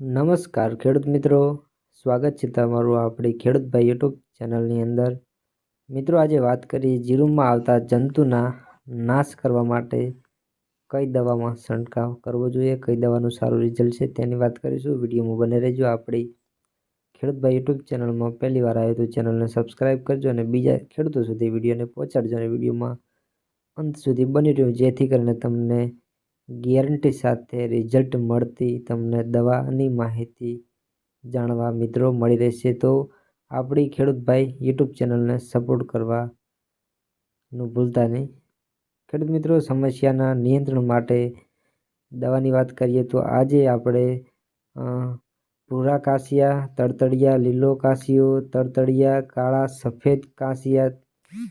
નમસ્કાર ખેડૂત મિત્રો. સ્વાગત છે તમારું આપણી ખેડૂતભાઈ યુટ્યુબ ચેનલની અંદર. મિત્રો, આજે વાત કરીએ જીરુમાં આવતા જંતુના નાશ કરવા માટે કઈ દવામાં છંટકાવ કરવો જોઈએ, કઈ દવાનું સારું રિઝલ્ટ છે તેની વાત કરીશું. વિડીયોમાં બને રહેજો આપણી ખેડૂતભાઈ યુટ્યુબ ચેનલમાં. પહેલી વાર આવ્યો તો ચેનલને સબસ્ક્રાઈબ કરજો અને બીજા ખેડૂતો સુધી વિડીયોને પહોંચાડજો અને વિડીયોમાં અંત સુધી બની રહ્યું જેથી કરીને તમને ગેરંટી સાથે રિઝલ્ટ મળતી તમને દવાની માહિતી જાણવા મિત્રો મળી રહેશે. તો આપણી ખેડૂતભાઈ યુટ્યુબ ચેનલને સપોર્ટ કરવાનું ભૂલતા નહીં. ખેડૂત મિત્રો, સમસ્યાના નિયંત્રણ માટે દવાની વાત કરીએ તો આજે આપણે ભૂરા કાસિયા તડતડિયા લીલો કાસિયો તડતડિયા કાળા, સફેદ કાસિયા,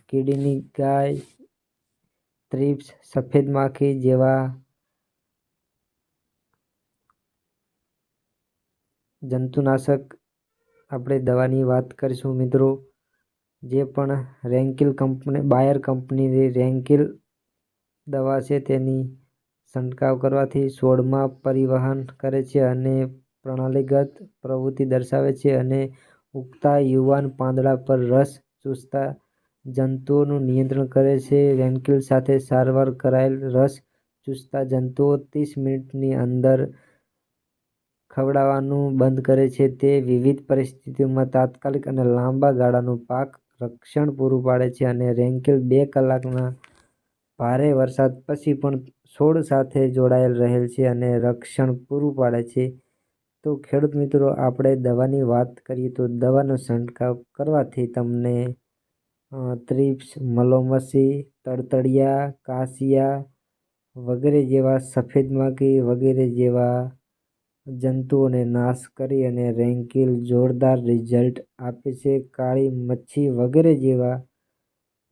કીડીની ગાય, ત્રિપ્સ, સફેદ માખી જેવા જંતુનાશક આપણે દવાની વાત કરીશું મિત્રો. જે પણ રેન્કિલ કંપની, બાયર કંપનીની રેન્કિલ દવા છે તેની છંટકાવ કરવાથી છોડમાં પરિવહન કરે છે અને પ્રણાલીગત પ્રવૃત્તિ દર્શાવે છે અને ઉગતા યુવાન પાંદડા પર રસ ચૂસતા જંતુઓનું નિયંત્રણ કરે છે. રેન્કિલ સાથે સારવાર કરાયેલ રસ ચૂસતા જંતુઓ ત્રીસ મિનિટની અંદર ખવડાવવાનું બંધ કરે છે તે વિવિધ પરિસ્થિતિઓમાં તાત્કાલિક અને લાંબા ગાળાનું પાક રક્ષણ પૂરું પાડે છે અને રેન્કેલ બે કલાકના ભારે વરસાદ પછી પણ છોડ સાથે જોડાયેલ રહેલ છે અને રક્ષણ પૂરું પાડે છે. તો ખેડૂત મિત્રો, આપણે દવાની વાત કરીએ તો દવાનો છંટકાવ કરવાથી તમને ત્રિપ્સ મલોમસી, તડતડિયા, કાસિયા વગેરે જેવા સફેદ માખી વગેરે જેવા જંતુઓને નાશ કરી અને રેન્કિલ જોરદાર રિઝલ્ટ આપે છે. કાળી મચ્છી વગેરે જેવા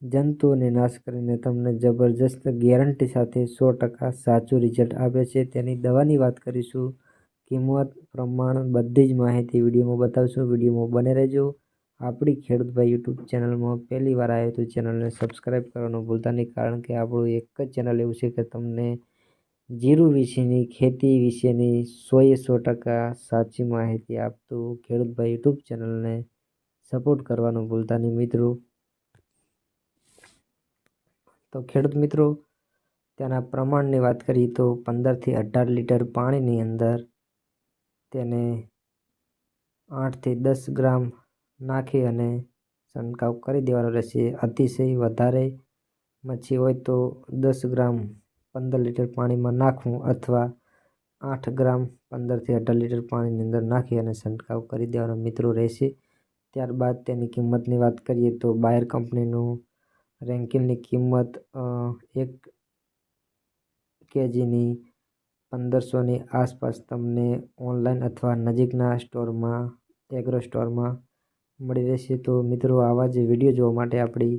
જંતુઓને નાશ કરીને તમને જબરજસ્ત ગેરંટી સાથે સો ટકા સાચું રિઝલ્ટ આપે છે. તેની દવાની વાત કરીશું. કિંમત પ્રમાણ બધી જ માહિતી વિડીયોમાં બતાવશું. વિડીયોમાં બને રહેજો. આપણી ખેડૂતભાઈ યુટ્યુબ ચેનલમાં પહેલી વાર આવ્યો તો ચેનલને સબસ્ક્રાઈબ કરવાનું ભૂલતા નહીં, કારણ કે આપણું એક જ ચેનલ એવું છે કે તમને જીરું વિશેની, ખેતી વિશેની સોએ સો ટકા સાચી માહિતી આપતું ખેડૂતભાઈ યુટ્યુબ ચેનલને સપોર્ટ કરવાનું ભૂલતા નહીં મિત્રો. તો ખેડૂત મિત્રો, તેના પ્રમાણની વાત કરીએ તો પંદરથી અઢાર લીટર પાણીની અંદર તેને આઠથી દસ ગ્રામ નાખી અને છંટકાવ કરી દેવાનો રહેશે. અતિશય વધારે મચ્છી હોય તો દસ ગ્રામ પંદર લીટર પાણીમાં નાખવું અથવા આઠ ગ્રામ પંદરથી અઢાર લીટર પાણીની અંદર નાખી અને છંટકાવ કરી દેવાનો મિત્રો રહેશે. ત્યારબાદ તેની કિંમતની વાત કરીએ તો બાયર કંપનીનું રેન્કિનની કિંમત એક કેજીની પંદરસોની આસપાસ તમને ઓનલાઈન અથવા નજીકના સ્ટોરમાં, એગ્રો સ્ટોરમાં મળી રહેશે. તો મિત્રો આવા જ વીડિયો જોવા માટે આપણી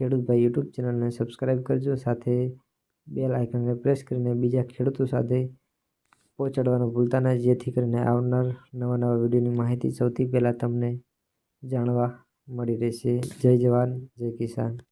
ખેડૂતભાઈ યુટ્યુબ ચેનલને સબસ્ક્રાઈબ કરજો. સાથે બેલ આઇકનને પ્રેસ કરીને બીજા ખેડૂતો સાથે પહોંચાડવાનું ભૂલતા નહીં. જેથી કરીને આવનાર નવા નવા વિડીયોની માહિતી સૌથી પહેલાં તમને જાણવા મળી રહેશે. જય જવાન, જય કિસાન.